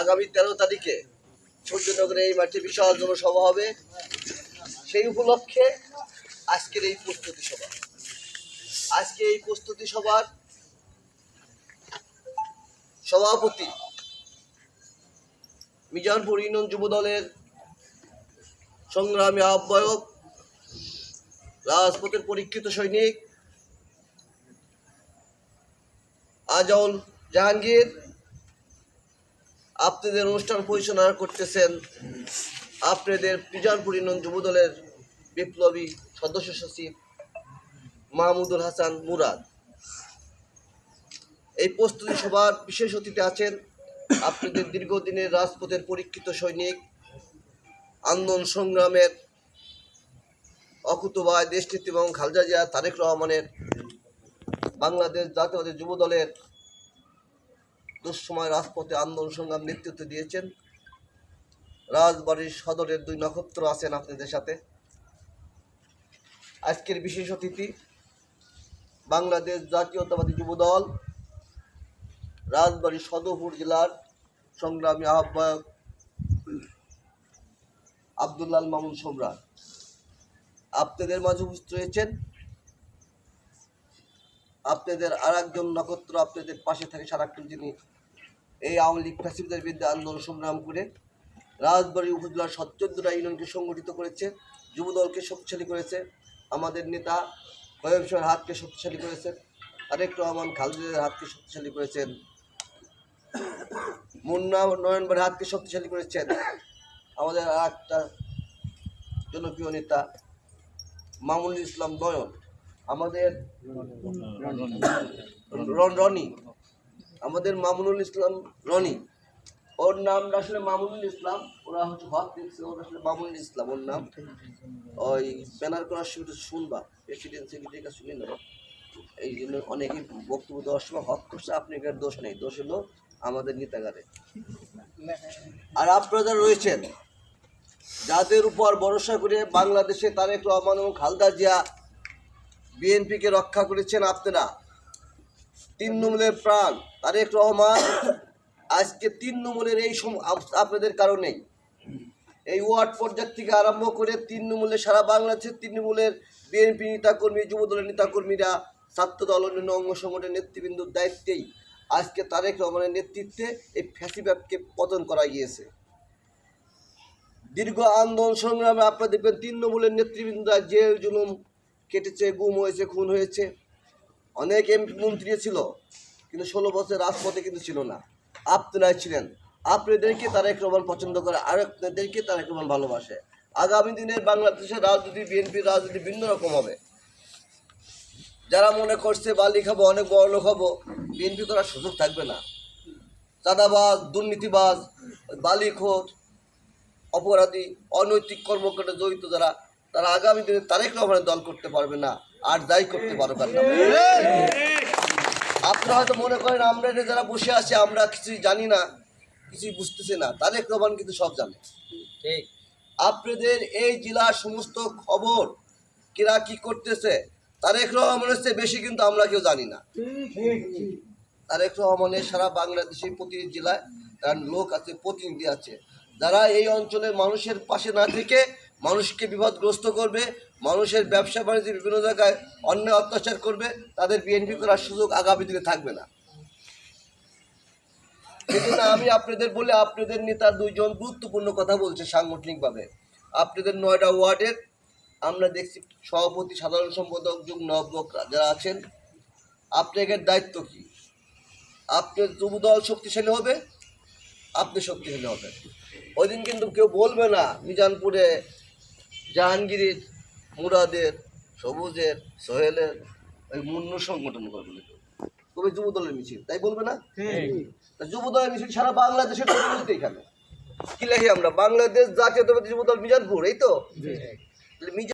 আগামী তেরো তারিখে সূর্যনগরে এই মাঠে বিশাল জনসভা হবে। সেই উপলক্ষে আজকের এই প্রস্তুতি সভা। আজকে এই প্রস্তুতি সভার সভাপতি মিজানপুর ইউনিয়ন যুব দলের সংগ্রামী আহ্বায়ক রাজপথের পরীক্ষিত সৈনিক আজল জাহাঙ্গীর আপনাদের অনুষ্ঠান পরিচালনা করতেছেন আপনাদের পিজানপুর ইউনিয়ন যুবদলের বিপ্লবী সদস্য সচিব মাহমুদুল হাসান মুরাদ। এই প্রস্তুতি সভার বিশেষ অতিথি আছেন আপনাদের দীর্ঘদিনের রাজপথের পরীক্ষিত সৈনিক, আন্দোলন সংগ্রামের অকুতবায় দেশনীতি এবং খালজা জিয়া তারেক রহমানের বাংলাদেশ জাতীয়তাবাদী যুব দলের দুঃসময় রাজপথে আন্দোলন সংগ্রাম নেতৃত্ব দিয়েছেন। রাজবাড়ির সদরের দুই নক্ষত্র আছেন আপনাদের সাথে। আজকের বিশেষ অতিথি বাংলাদেশ জাতীয়তাবাদী যুব দল রাজবাড়ী সদরপুর জেলার সংগ্রামী আহ্বায়ক আবদুল্লাল মামুন সম্রাট। আপনাদের মাঝে উপস্থিত রয়েছেন আপনাদের আর একজন নক্ষত্র আপনাদের পাশে থাকে সারাক্ষণ যিনি এই আওয়ামী লীগ ফ্যাসিলিটির বিরুদ্ধে আন্দোলন সংগ্রাম করে রাজবাড়ী উপজেলার সচ্চোদ্দরা ইউনিয়নকে সংগঠিত করেছে, যুবদলকে শক্তিশালী করেছে, আমাদের নেতা কয়েম সাহের হাতকে শক্তিশালী করেছেন আরেক রহমান খালদের হাতকে শক্তিশালী করেছেন, মুন্না নয়নবার হাতকে শক্তিশালী করেছেন, আমাদের আর একটা জনপ্রিয় নেতা মামুনুল ইসলাম নয়ন আমাদের রন আমাদের মামুনুল ইসলাম রনি। ওর নাম আসলে মামুনুল ইসলাম, ওরা হচ্ছে হক দেখছে, ওর আসলে মামুনুল ইসলাম, ওর নাম। ওই ব্যানার করার সময় শুনবা, প্রেসিডেন্ট সেক্রেটারি কাছে শুনে নেব এই জন্য অনেকেই বক্তব্য দেওয়ার সময় হক করছে, আপনি দোষ নেই। দোষ হলো আমাদের নেতাগারে। আর আপনারা রয়েছেন, যাদের উপর ভরসা করে বাংলাদেশে তারেক রহমান এবং খালদা জিয়া বিএনপিকে রক্ষা করেছেন আপনারা। নম্বরের প্রাণ, তারেক রহমান। আজকে নম্বরের এই আপনাদের কারণেই। এই ওয়ার্ড পর্যায় থেকে আরম্ভ করে নম্বরের সারা বাংলাদেশের নম্বরের বিএনপি নেতাকর্মী, যুবদলের নেতাকর্মীরা ছাত্র দল অন্যান্য অঙ্গ সংগঠনের নেতৃবৃন্দর দায়িত্বেই আজকে তারেক রহমানের নেতৃত্বে এই ফ্যাসিব্যাপকে পতন করা গিয়েছে। দীর্ঘ আন্দোলন সংগ্রামে আপনারা দেখবেন নম্বরের নেতৃবৃন্দরা জেল, জুলুম কেটেছে, গুম হয়েছে, খুন হয়েছে। অনেক এমপি মন্ত্রী ছিল, কিন্তু ষোলো বছর রাজপথে কিন্তু ছিল না। আপনারাই ছিলেন। আপনাদেরকে তারেক রহমান পছন্দ করে, আর আপনাদেরকে তারেক রহমান ভালোবাসে। আগামী দিনের বাংলাদেশের রাজনীতি, বিএনপির রাজনীতি ভিন্ন রকম হবে। যারা মনে করছে বালি খাব, অনেক বড় লোক হব, বিএনপি করার সুযোগ থাকবে না। চাঁদাবাজ, দুর্নীতিবাজ, বালিখোর, অপরাধী, অনৈতিক কর্মকাণ্ডে জড়িত যারা তারা আগামী দিনে তারেক রহমানের দল করতে পারবে না আর যাই করতে পারবে না আপনারা হয়তো মনে করেন আমরা এটা যারা বসে আছি আমরা কিছুই জানি না কিছুই বুঝতেছি না। তারেক রহমান কিন্তু সব জানে। ঠিক। আপনাদের এই জেলার সমস্ত খবর কিরা কি করতেছে তারেক রহমানের চেয়ে বেশি কিন্তু আমরা কেউ জানি না। তারেক রহমানের সারা বাংলাদেশের প্রতিটি জেলায় তার লোক আছে প্রতিনিধি আছে। যারা এই অঞ্চলের মানুষের পাশে না থেকে মানুষকে বিপদগ্রস্ত করবে, মানুষের ব্যবসা বাণিজ্য বিভিন্ন জায়গায় অন্যায় অত্যাচার করবে, তাদের বিএনপি করার সুযোগ আগামী দিনে থাকবে না। আমি আপনাদের বলে আপনাদের নেতা দুইজন গুরুত্বপূর্ণ কথা বলছে সাংগঠনিকভাবে। আপনাদের নয়টা ওয়ার্ডের, আমরা দেখছি সভাপতি, সাধারণ সম্পাদক যুগ নবক যারা আছেন, আপনাদের দায়িত্ব কি? আপনার যুবদল শক্তিশালী হবে, আপনি শক্তিশালী হবেন। ওই দিন কিন্তু কেউ বলবে না, মিজানপুরে জাহাঙ্গীরের মুরাদের সবুজের সোহেলের ওই মুন্ন সংগঠন করবে তবে যুব দলের মিছিল তাই বলবে না? যুব দলের মিছিল সারা বাংলাদেশের প্রতিনিধিত্ব এখানে। কি লেখি আমরা? বাংলাদেশ জাতীয়তাবাদী যুবদল মিজানপুর এই তো?